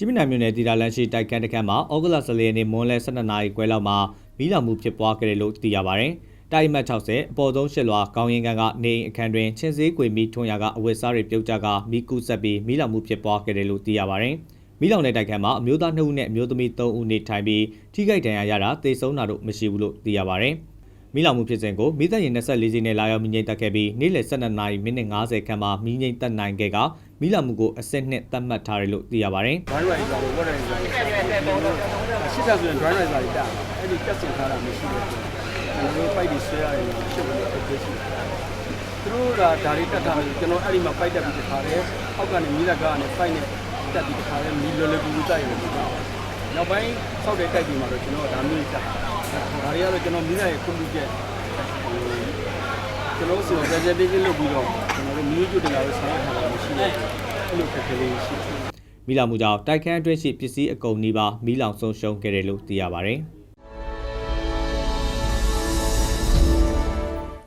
ကြည်မြနိုင်မြို့နယ်တီတာလန်ရှိတိုက်ခန်းတစ်ခန်းမှာဩဂုတ်လ14ရက်နေ့မွန်းလယ်12နာရီခွဲလောက်မှာမီးလောင်မှုဖြစ်ပွားခဲ့တယ်လို့သိရပါဗျ။တိုက်မှတ်60အပေါ်ဆုံးရှစ်လွာကောင်းရင်ကန်ကနေအိမ်အခန်းတွင်ချင်းစည်းကွေမီထွန်ရာကအဝတ်စားတွေပြုတ်ကျကမီးကူးဆက်ပြီးမီးလောင်မှုဖြစ်ပွားခဲ့တယ်လို့သိရပါဗျ။မီးလောင်တဲ့တိုက်ခန်းမှာအမျိုးသား2ဦးနဲ့အမျိုးသမီး3ဦးနေထိုင်ပြီးထိခိုက်ဒဏ်ရာရတာသေဆုံးတာတို့မရှိဘူးလို့သိရပါဗျ။ မီးလောင်မှုဖြစ်စဉ်ကိုမီးတပ်ရင်24စီးနဲ့လာရောက်မီးငိမ့်တက်ခဲ့ပြီးနေ့လယ်12နာရီမိနစ်50ခန့်မှာမီးငိမ့်တက်နိုင်ခဲ့ကမီးလောင်မှုကိုအစစ်နှစ်သတ်မှတ်ထားတယ်လို့သိရပါဗျ။ dry rice ဆိုတော့ water rice ဆိုတော့ရှစ်ချက်ဆိုရင် dry rice တွေတာအဲ့ဒီတက်စင်ထားတာမရှိဘူးကျွန်တော်တို့ pipe တွေဆွဲရတယ်ရှစ်လို့အကျိုးရှိတယ်သူတို့ကဒါတွေတက်ထားတယ်ကျွန်တော်အဲ့ဒီမှာ pipe တက်ပြီးတခါတည်းအောက်ကနေမီးလက်ကားနဲ့ pipe နဲ့တက်ပြီးတခါတည်းမီးလွယ်လွယ်ကူကူတိုက်ရတယ်နောက်ပိုင်းဆောက်တဲ့တိုက်ပြီးမှာတော့ကျွန်တော်ဒါမျိုးတက် ဒါတွေကတော့ကျွန်တော်မီးလက်ရဲ့ခွင့်ပြုချက်ကျွန်တော်စီကို presentation လုပ်ပြီးတော့ကျွန်တော်တို့မီးကျွတ်တင်လာလို့ဆောင်ရွက်ထားတာမရှိဘူးအဲ့လိုခက်ခဲလေးရှိတယ်မီးလောင်မှုကြောင့်တိုက်ခန်းအတွင်းရှိပစ္စည်းအကုန်နီးပါးမီးလောင်ဆုံးရှုံးခဲ့တယ်လို့သိရပါတယ်။